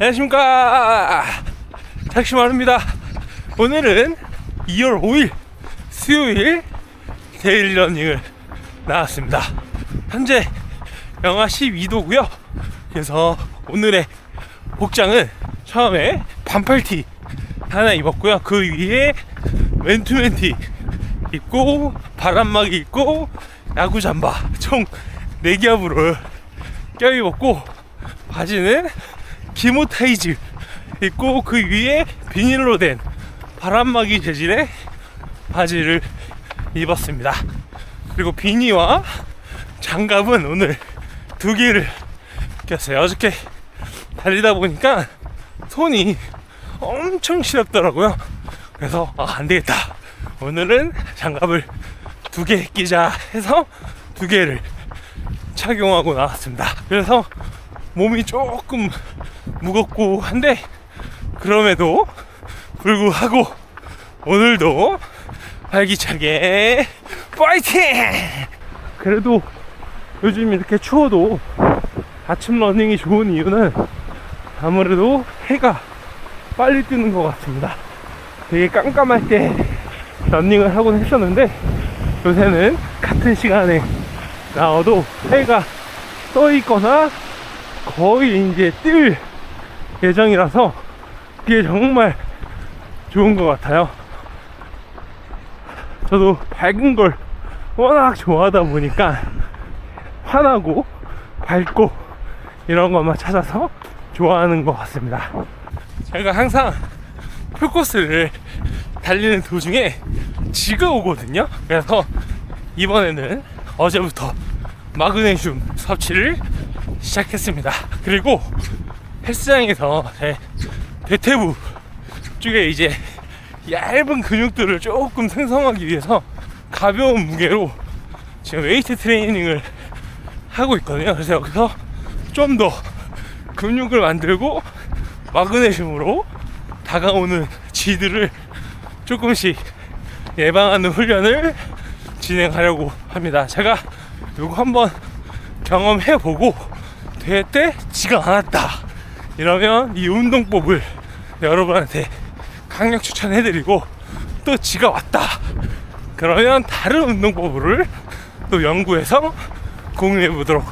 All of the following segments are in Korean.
안녕하십니까. tak시마루입니다. 오늘은 2월 5일 수요일 데일리 러닝을 나왔습니다. 현재 영하 12도고요. 그래서 오늘의 복장은 처음에 반팔티 하나 입었고요. 그 위에 맨투맨티 입고 바람막이 입고 야구 잠바 총 4겹으로 껴입었고 바지는 기모타이즈 입고 그 위에 비닐로 된 바람막이 재질의 바지를 입었습니다. 그리고 비니와 장갑은 오늘 두 개를 꼈어요. 어저께 달리다 보니까 손이 엄청 시렵더라고요. 그래서 아, 안 되겠다. 오늘은 장갑을 두 개 끼자 해서 두 개를 착용하고 나왔습니다. 그래서 몸이 조금 무겁고 한데 그럼에도 불구하고 오늘도 활기차게 파이팅! 그래도 요즘 이렇게 추워도 아침 러닝이 좋은 이유는 아무래도 해가 빨리 뜨는 것 같습니다. 되게 깜깜할 때 러닝을 하곤 했었는데 요새는 같은 시간에 나와도 해가 떠 있거나 거의 이제 뜰 예정이라서 그게 정말 좋은 것 같아요. 저도 밝은 걸 워낙 좋아하다 보니까 환하고 밝고 이런 것만 찾아서 좋아하는 것 같습니다. 제가 항상 풀코스를 달리는 도중에 지가 오거든요. 그래서 이번에는 어제부터 마그네슘 섭취를 시작했습니다. 그리고 헬스장에서 제 대퇴부 쪽에 이제 얇은 근육들을 조금 생성하기 위해서 가벼운 무게로 지금 웨이트 트레이닝을 하고 있거든요. 그래서 여기서 좀 더 근육을 만들고 마그네슘으로 다가오는 쥐들을 조금씩 예방하는 훈련을 진행하려고 합니다. 제가 이거 한번 경험해보고 되때 지가 안 왔다 이러면 이 운동법을 여러분한테 강력 추천해드리고 또 지가 왔다 그러면 다른 운동법을 또 연구해서 공유해 보도록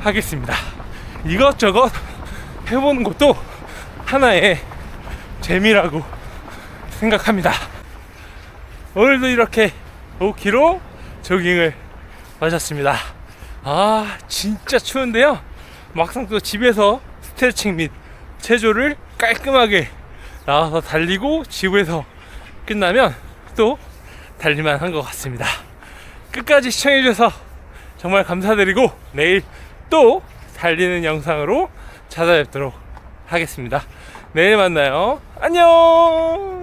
하겠습니다. 이것저것 해보는 것도 하나의 재미라고 생각합니다. 오늘도 이렇게 5km 조깅을 마쳤습니다. 아, 진짜 추운데요. 막상 또 집에서 스트레칭 및 체조를 깔끔하게 나와서 달리고 집에서 끝나면 또 달릴만 한 것 같습니다. 끝까지 시청해주셔서 정말 감사드리고 내일 또 달리는 영상으로 찾아뵙도록 하겠습니다. 내일 만나요. 안녕!